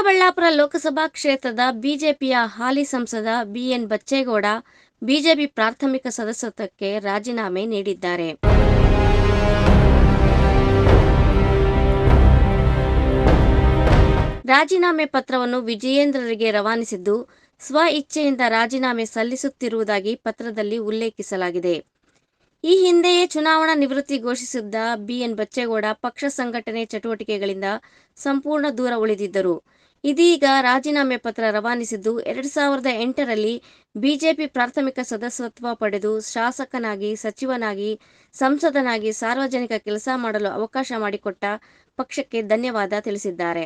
ಚಿಕ್ಕಬಳ್ಳಾಪುರ ಲೋಕಸಭಾ ಕ್ಷೇತ್ರದ ಬಿಜೆಪಿಯ ಹಾಲಿ ಸಂಸದ ಬಿಎನ್ ಬಚ್ಚೇಗೌಡ ಬಿಜೆಪಿ ಪ್ರಾಥಮಿಕ ಸದಸ್ಯತ್ವಕ್ಕೆ ರಾಜೀನಾಮೆ ನೀಡಿದ್ದಾರೆ. ರಾಜೀನಾಮೆ ಪತ್ರವನ್ನು ವಿಜಯೇಂದ್ರರಿಗೆ ರವಾನಿಸಿದ್ದು, ಸ್ವ ಇಚ್ಛೆಯಿಂದ ರಾಜೀನಾಮೆ ಸಲ್ಲಿಸುತ್ತಿರುವುದಾಗಿ ಪತ್ರದಲ್ಲಿ ಉಲ್ಲೇಖಿಸಲಾಗಿದೆ. ಈ ಹಿಂದೆಯೇ ಚುನಾವಣಾ ನಿವೃತ್ತಿ ಘೋಷಿಸಿದ್ದ ಬಿಎನ್ ಬಚ್ಚೇಗೌಡ ಪಕ್ಷ ಸಂಘಟನೆ ಚಟುವಟಿಕೆಗಳಿಂದ ಸಂಪೂರ್ಣ ದೂರ ಉಳಿದಿದ್ದರು. ಇದೀಗ ರಾಜೀನಾಮೆ ಪತ್ರ ರವಾನಿಸಿದ್ದು ಎರಡ್ ಸಾವಿರದ ಎಂಟರಲ್ಲಿ ಬಿಜೆಪಿ ಪ್ರಾಥಮಿಕ ಸದಸ್ಯತ್ವ ಪಡೆದು ಶಾಸಕನಾಗಿ, ಸಚಿವನಾಗಿ, ಸಂಸದನಾಗಿ ಸಾರ್ವಜನಿಕ ಕೆಲಸ ಮಾಡಲು ಅವಕಾಶ ಮಾಡಿಕೊಟ್ಟ ಪಕ್ಷಕ್ಕೆ ಧನ್ಯವಾದ ತಿಳಿಸಿದ್ದಾರೆ.